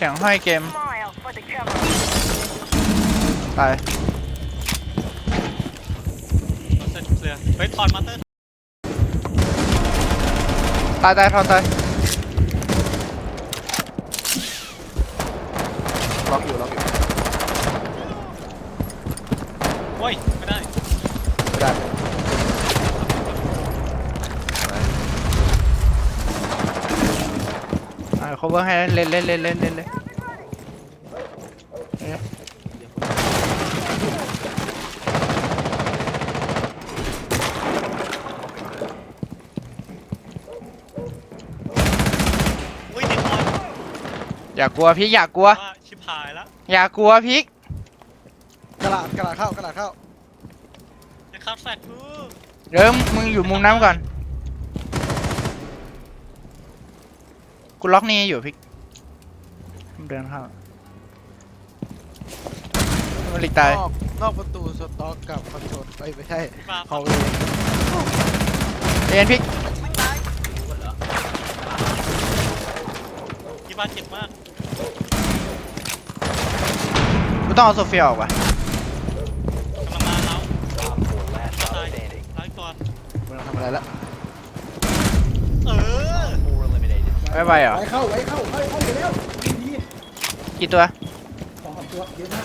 สียงห้อยเกม Smile for the camera. ตายเสร็จเคลียร์เฮ้ยถอนมาเตอร์ตายตายทอนตายล็อกอยู่ล็อกอยู่โอ้ยไม่ได้ ไม่ได้ อ่า cover ให้เล่นเล่นเล่นเล่นเล่นเล่นเอ๊ะอุ้ยติดถอนอย่ากลัวพี่อย่ากลัว ว่าชิบหายแล้วอย่ากลัวพี่กระดาษกระดาษเข้ากระดาษเข้า จะคัดแฟลกกูเริ่มมึงอยู่มุมน้ำก่อน กูล็อกนี่อยู่พี่เดินเข้ามันหลีกตายนอกนอกประตูสต็อกกับคอนโทรลเอ้ยไม่ใช่มาเขาเอ็นพี่ที่บ้านเจ็บมากกูต้องเอาโซเฟียออกว่ะกำลังมาแล้วตายตายก่อนไม่ต้องทำอะไรละเออ ไม่ไปเหรอไว้เข้าไว้เข้าไว้เข้าอยู่แล้วดีดีกี่ตัวสองสามตัวเยอะมาก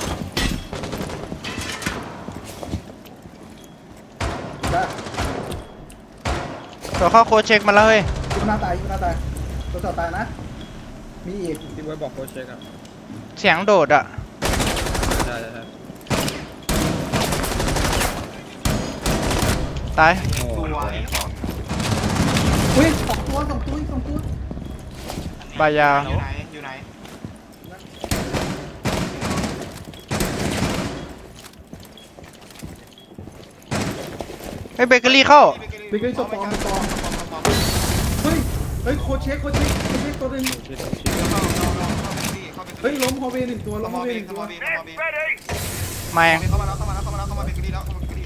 จ้าตัวเข้าโคชเช็คมาแล้วเฮ้ยคุณนาตายคุณนาตายตัวต่อตายนะ มีอีกที่ไว้บอกโค้ชเช็คอะเสียงโดดอะใช่ใช่ใช่ตาย โอ้โหอุ้ยสองตัวสองตัวอีกสองตัว บายาวอยู่ไหนอยู่ไหนเฮ้ยเบเกอรี่เข้าไปเกยตัวปลอมตัวปลอมเฮ้ยเฮ้ยโคชเช็คโคชเช็คโคชเช็คตัวหนึงที่ต้องชี้เฮ้ยล้มฮอเวย์หนึ่งตัวล้มฮอเวย์หนึ่งตัวมายังเข้ามาแล้วเข้ามาแล้วเข้ามาแล้วเข้ามาเบเกอรี่แล้วเข้ามาเบเกอรี่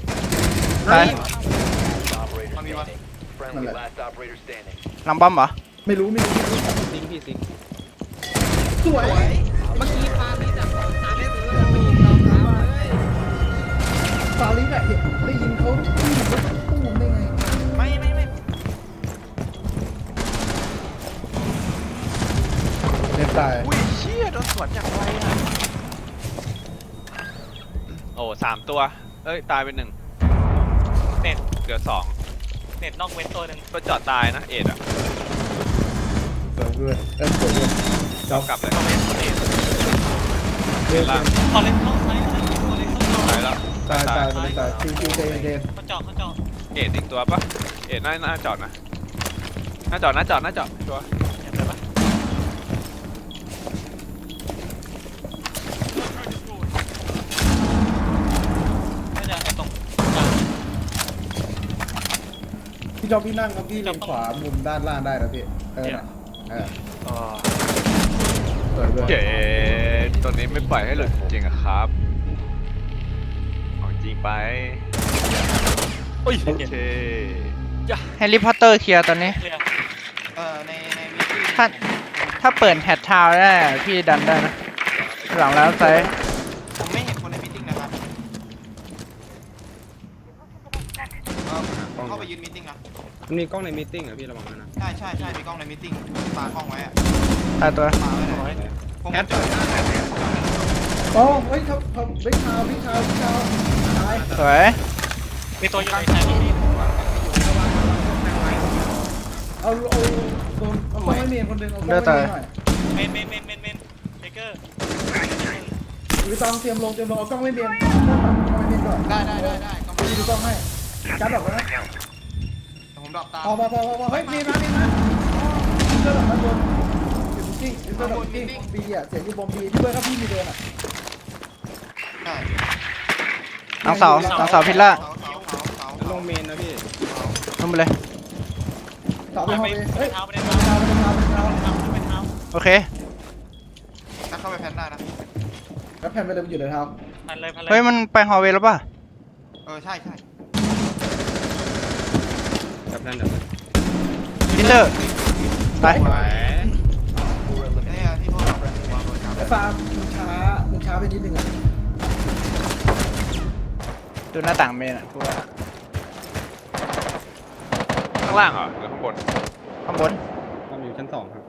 ตายมันมีวะนั่นแหละหลังบอมเหรอ ไม่รู้ไม่รู้ไม่รู้ซิงค์พี่ซิงค์สวยเมื่อกี้ปามีแต่ของตามไม่ซื้อแล้วมายิงเราครับเฮ้ยฟาลิสอะเห็นได้ยินเขาตู้มเขาตู้มได้ไงไม่ไม่ไม่เน็ตตายอุ้ยเชี่ยโดนสวนจากไกลอะโอ้สามตัว เอ้ย ตายไปหนึ่งเน็ตเหลือสองเน็ตนอกเว้นตัวหนึ่งก็จอดตายนะ เอ็ดอะ ด้วยเออสวยด้วยจอบกลับเลยเว้นตัวเน็ตเล่นล่างพอเล่นเข้าซ้ายพอเล่นเข้าตายแล้วตายตายตายตายจริงจริงใจเย็นเขาเจาะเขาเจาะเอ็ดอีกตัวปะเอ็ดหน้าหน้าจอดนะหน้าจอดหน้าจอดหน้าจอดตัวเห็นไหมปะน่าจะไอ้ตรงกลางพี่จอมพี่นั่งครับพี่เลนขวามุมด้านล่างได้นะพี่เออน่ะ เอออ๋อสวยด้วยเจ๋ตัวนี้ไม่ปล่อยให้หลุดจริงอะครับของจริงไปโอ้ยโอเคแฮร์รี่พอตเตอร์เคลียร์ตอนนี้เคลียร์เอ่อในในมิตติ้งถ้าถ้าเปิดแฮตทาวน์ได้พี่ดันได้นะ หลังแล้วไซส์ผมไม่เห็นคนในมิตติ้งนะครับเออผมเข้าไปยืนมิตติ้งนะมั นมีกล้องในมีตติ้งอะพี่ระวังนะนะ ใช่ใช่ใช่มีกล้องในมิตติ้งปากล้องไว้อะตายตัวปาไว้เลยผมเจอโอ้เฮ้ยเขาเขาบิ๊กชาวบิ๊กชาวบิ๊กชาวตายสวย มีตัวอยู่ในแทนที่เอาเอาโดนเอาไม่เมียนคนหนึ่งเอาไม่เมียนหน่อยเมนเมนเมนเมนเมนเบเกอร์หรือต้องเตรียมลงเตรียมลงเอากล้องไม่เมียนเอาไม่เมียนก่อนได้ได้ได้ได้ก็พี่ดูกล้องให้การดอกนะ ผมดรอปตามพอพอพอพอเฮ้ยเมียนมาเมียนมาเสื้อดอกด้านบนอยู่จริงเสื้อดอกจริงบีอะเสียงอยู่บนบีพี่เบิร์ดครับพี่มีเดินอะใช่หลังเสาหลังเสาพิลล่าเสาเสาเสาเสาแล้วลงเมนนะพี่ลงไปเลยเสาไปห้องไปเลยไปเฮ้ยเท้าไปเท้าเท้าเท้าเท้าเท้าเท้าไปเท้าโอเคถ้าเข้าไปแพนได้นะแล้วแผ่นไปเดิมอยู่เลยเท้าพันเลยพันเลยเฮ้ยมันไปฮอลเวย์แล้วป่ะเออใช่ใช่ กับนั่นเดี๋ยวพิลเลอร์ไปไหวเนี่ยที่พวกเราแบรนด์วางบนกลางฟาร์มมึงช้ามึงช้าไปนิดนึงอะดูหน้าต่างเมนอะกูว่าข้างล่างเหรอหรือข้างบนข้างบนความอยู่ชั้นสองครับ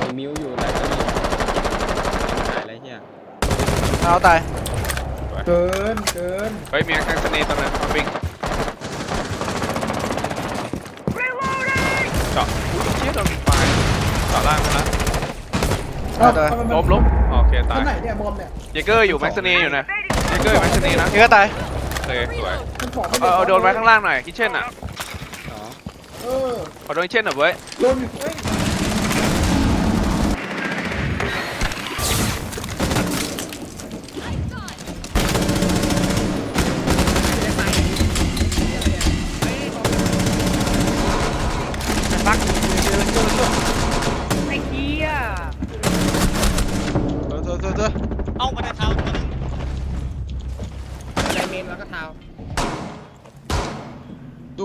มีมิวอยู่แล้วก็มีหายอะไรเฮียเอาตายเกินเกินเฮ้ยมีแองเซนีตรงนั้นมาบิงเจาะอุ้ยเชี่ยโดนไฟเจาะล่างไปแล้ว เอาตายทำไมมันล้มล้มโอเคตาชั้ยนไหนเนี่ยบอมเนี่ยเยเกอร์อยู่แม็กซ์นีอยู่นะเยเกอร์อยู่แม็กซ์นีนะนี่ก็ตายโอเคสวยชั้นสองไม่เออเอาโดนไว้ข้างล่างหน่อยคิเช่นอะสองเออขอโดนคิเช่นหน่อยเว้ยโดนอยู่เฮ้ย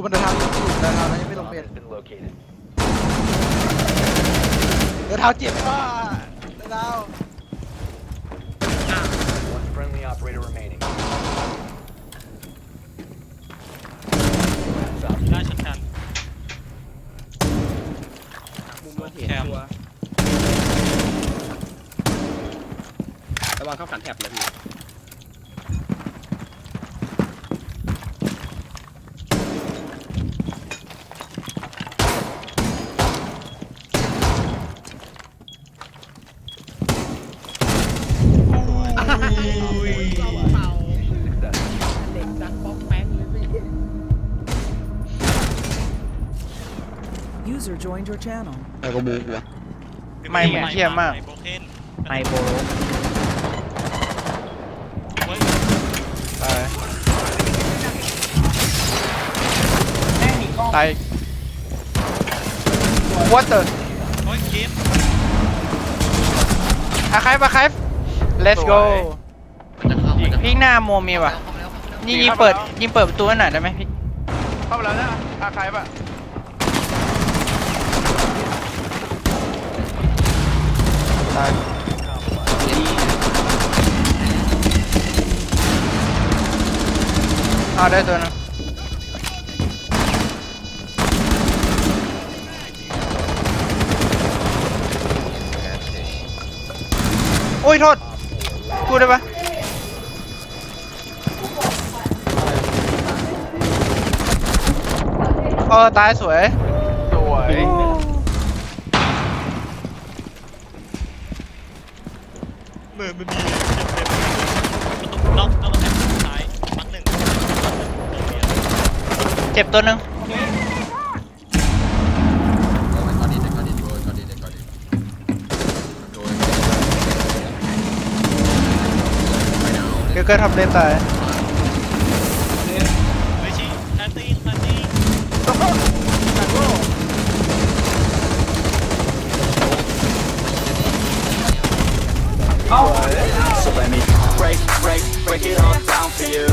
มันเดินทางอยู่เดินทางนั้นยังไม่ลง Bomb เมน has been located. เดินเท้าเจ็บว่ะเดินเท้า One friendly operator remaining. ได้ชันชันมุมเราเห็นตัวระวังเข้าขันแท็บเลยพี่ User joined your channel. ไม่เหมือนเทียมมาก โบเคนไมโบเฮ้ยตายตาย What the เฮ้ยเกมอาคายปะคาย Let's ส go วยพิกหน้าโมมีว่ะยิงยิงเปิดยิงเปิดประตูให้หน่อยได้ไหมพี่เข้าไปแล้วนะอาคายปะ ตาย เอาได้ตัวหนึงโอ้ยโทษพูดได้ปะเออตายสวย สวยเหมือนมันมีน็อกน็อกมาแทงซ้ายมักหนึ่ง เจ็บตัวหนึ่งเดี๋ยวเกิดทำเลนตายไม่ชี้แทนตีแทนตี So let me break, break, break it all down for you